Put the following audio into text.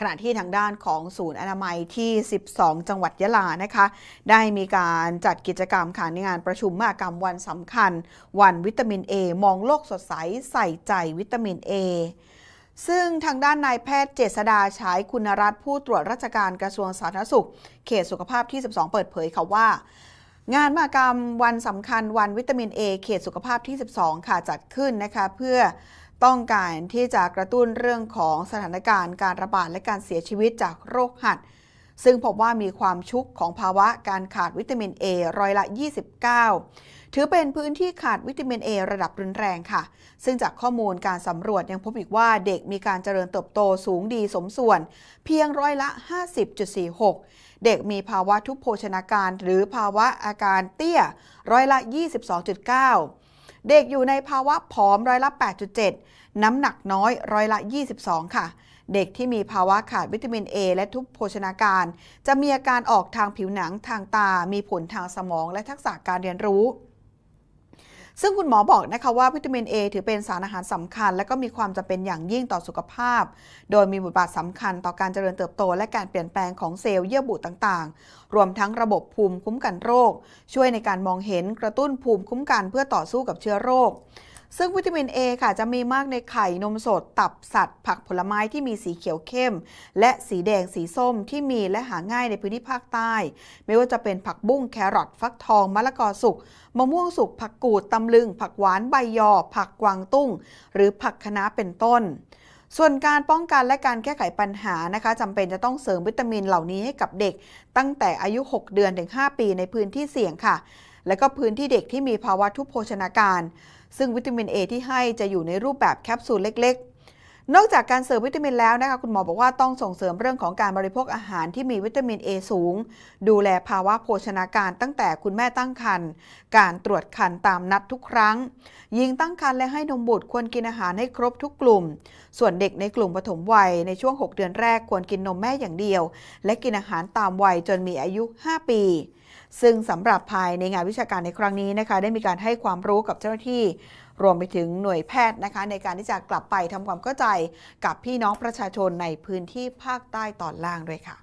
ขณะที่ทางด้านของศูนย์อนามัยที่ 12 จังหวัดยะลานะคะ ได้มีการจัดกิจกรรมค่ะในงานประชุมมหกรรมวันสำคัญ วันวิตามิน A มองโลกสดใสใส่ใจวิตามิน A ซึ่งทางด้านนายแพทย์เจษดาฉายคุณรัตน์ผู้ตรวจราชการกระทรวงสาธารณสุข เขตสุขภาพที่ 12 เปิดเผยค่ะว่า งานมหกรรมวันสำคัญวันวิตามิน A เขตสุขภาพที่ 12 ค่ะจัดขึ้นนะคะเพื่อ ต้องการที่จะกระตุ้นเรื่องของสถานการณ์การระบาดและการเสียชีวิตจากโรคหัด ซึ่งพบว่ามีความชุกของภาวะการขาดวิตามิน A ร้อยละ 29 ถือเป็นพื้นที่ขาดวิตามิน A ระดับรุนแรงค่ะ ซึ่งจากข้อมูลการสำรวจยังพบอีกว่าเด็กมีการเจริญเติบโตสูงดีสมส่วน เพียงร้อยละ 50.46 เด็กมีภาวะทุพโภชนาการ หรือภาวะอาการเตี้ยร้อยละ 22.9 เด็กอยู่ในภาวะผอมร้อยละ 8.7 น้ำหนักน้อยร้อยละ 22 ค่ะ เด็กที่มีภาวะขาดวิตามิน A และทุพโภชนาการ จะมีอาการออกทางผิวหนังทางตา มีผลทางสมองและทักษะการเรียนรู้ ซึ่งคุณหมอบอกนะคะว่าวิตามิน A ถือเป็นสารอาหารสำคัญ และก็มีความจำเป็นอย่างยิ่งต่อสุขภาพ โดยมีบทบาทสำคัญต่อการเจริญเติบโต และการเปลี่ยนแปลงของเซลล์เยื่อบุต่างๆ รวมทั้งระบบภูมิคุ้มกันโรค ช่วยในการมองเห็นกระตุ้นภูมิคุ้มกันเพื่อต่อสู้กับเชื้อโรค ซึ่งวิตามิน A ค่ะจะมีมากในไข่นมสด ตับสัตว์ ผักผลไม้ที่มีสีเขียวเข้ม และสีแดงสีส้มที่มีและหาง่ายในพื้นที่ภาคใต้ ไม่ว่าจะเป็นผักบุ้งแครอทฟักทองมะละกอสุกมะม่วงสุกผักกูดตำลึง ผักหวานใบยอ ผักกวางตุ้ง หรือผักคะน้าเป็นต้นส่วนการป้องกันและการแก้ไขปัญหานะคะจำเป็นจะต้องเสริมวิตามินเหล่านี้ให้กับเด็ก ตั้งแต่อายุ 6 เดือนถึง 5 ปีในพื้นที่เสี่ยงค่ะ และก็พื้นที่เด็กที่มีภาวะทุพโภชนาการซึ่งวิตามิน A ที่ให้จะอยู่ในรูปแบบแคปซูลเล็ก ๆ นอกจากการเสริมวิตามินแล้วนะคะคุณหมอบอกว่าต้องส่งเสริมเรื่องของการบริโภคอาหารที่มีวิตามิน A สูง ดูแลภาวะโภชนาการตั้งแต่คุณแม่ตั้งครรภ์การตรวจครรภ์ตามนัดทุกครั้งหญิงตั้งครรภ์และให้นมบุตรควรกินอาหารให้ครบทุกกลุ่ม ส่วนเด็กในกลุ่มปฐมวัยในช่วง 6 เดือนแรกควรกินนมแม่อย่างเดียว และกินอาหารตามวัยจนมีอายุ 5 ปี ซึ่งสำหรับภายในงานวิชาการในครั้งนี้นะคะได้มีการให้ความรู้กับเจ้าหน้าที่ รวมไปถึงหน่วยแพทย์นะคะ ในการที่จะกลับไปทำความเข้าใจกับพี่น้องประชาชนในพื้นที่ภาคใต้ตอนล่างด้วยค่ะ